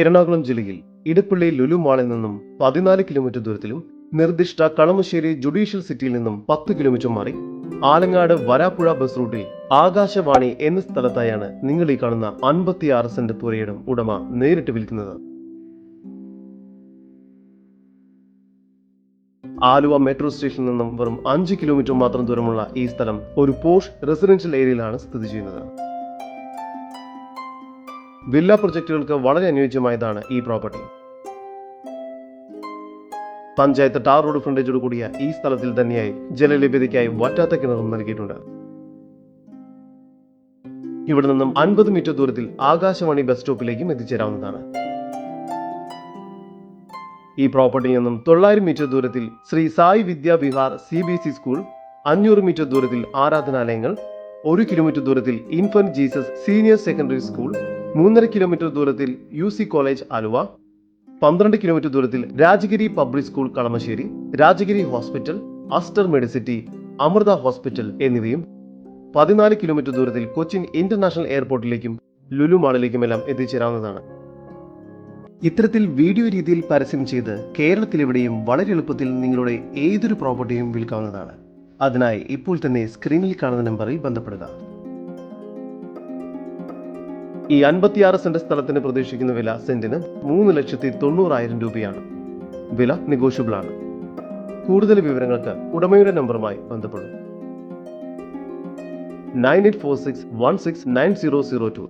എറണാകുളം ജില്ലയിൽ ഇടപ്പള്ളി ലുലു മാളിൽ നിന്നും പതിനാല് കിലോമീറ്റർ ദൂരത്തിലും നിർദ്ദിഷ്ട കളമശ്ശേരി ജുഡീഷ്യൽ സിറ്റിയിൽ നിന്നും പത്ത് കിലോമീറ്റർ മാറി ആലങ്ങാട് വരാപ്പുഴ ബസ് റൂട്ടിൽ ആകാശവാണി എന്ന സ്ഥലത്തായാണ് നിങ്ങൾ ഈ കാണുന്ന അൻപത്തിയാറ് സെന്റ് പുരയിടം ഉടമ നേരിട്ട് വിൽക്കുന്നത്. ആലുവ മെട്രോ സ്റ്റേഷനിൽ നിന്നും വെറും അഞ്ച് കിലോമീറ്റർ മാത്രം ദൂരമുള്ള ഈ സ്ഥലം ഒരു പോഷ് റെസിഡൻഷ്യൽ ഏരിയയിലാണ് സ്ഥിതി ചെയ്യുന്നത്. വില്ല പ്രൊജക്ടുകൾക്ക് വളരെ അനുയോജ്യമായതാണ് ഈ പ്രോപ്പർട്ടി. പഞ്ചായത്ത് ടാർ റോഡ് ഫ്രണ്ടേജോട് കൂടിയ ഈ സ്ഥലത്തിൽ തന്നെയായി ജലലഭ്യതയ്ക്കായി വറ്റാത്ത കിണറും നൽകിയിട്ടുണ്ട്. ഇവിടെ നിന്നും അൻപത് മീറ്റർ ദൂരത്തിൽ ആകാശവാണി ബസ് സ്റ്റോപ്പിലേക്കും എത്തിച്ചേരാവുന്നതാണ്. ഈ പ്രോപ്പർട്ടിയിൽ നിന്നും തൊള്ളായിരം മീറ്റർ ദൂരത്തിൽ Shri Sai Vidya Vihar C B S E school അഞ്ഞൂറ് മീറ്റർ ദൂരത്തിൽ ആരാധനാലയങ്ങൾ ഒരു കിലോമീറ്റർ ദൂരത്തിൽ Infant Jesus Senior Secondary School മൂന്നര കിലോമീറ്റർ ദൂരത്തിൽ യു സി കോളേജ് ആലുവ പന്ത്രണ്ട് കിലോമീറ്റർ ദൂരത്തിൽ Rajagiri Public School Kalamassery Rajagiri hospital Aster Medicity Amrita hospital എന്നിവയും പതിനാല് കിലോമീറ്റർ ദൂരത്തിൽ കൊച്ചിൻ ഇന്റർനാഷണൽ എയർപോർട്ടിലേക്കും ലുലു മാളിലേക്കുമെല്ലാം എത്തിച്ചേരാവുന്നതാണ്. ഇത്തരത്തിൽ വീഡിയോ രീതിയിൽ പരസ്യം ചെയ്ത് കേരളത്തിലെവിടെയും വളരെ എളുപ്പത്തിൽ നിങ്ങളുടെ ഏതൊരു പ്രോപ്പർട്ടിയും വിൽക്കാവുന്നതാണ്. അതിനായി ഇപ്പോൾ തന്നെ സ്ക്രീനിൽ കാണുന്ന നമ്പറിൽ ബന്ധപ്പെടുക. ഈ അൻപത്തിയാറ് സെന്റ് സ്ഥലത്തിന് പ്രതീക്ഷിക്കുന്ന വില സെന്റിന് മൂന്ന് ലക്ഷത്തി തൊണ്ണൂറായിരം രൂപയാണ്. വില നെഗോഷ്യബിൾ ആണ് കൂടുതൽ വിവരങ്ങൾക്ക് ഉടമയുടെ നമ്പറുമായി ബന്ധപ്പെടും. Nine eight four six one six nine zero zero two.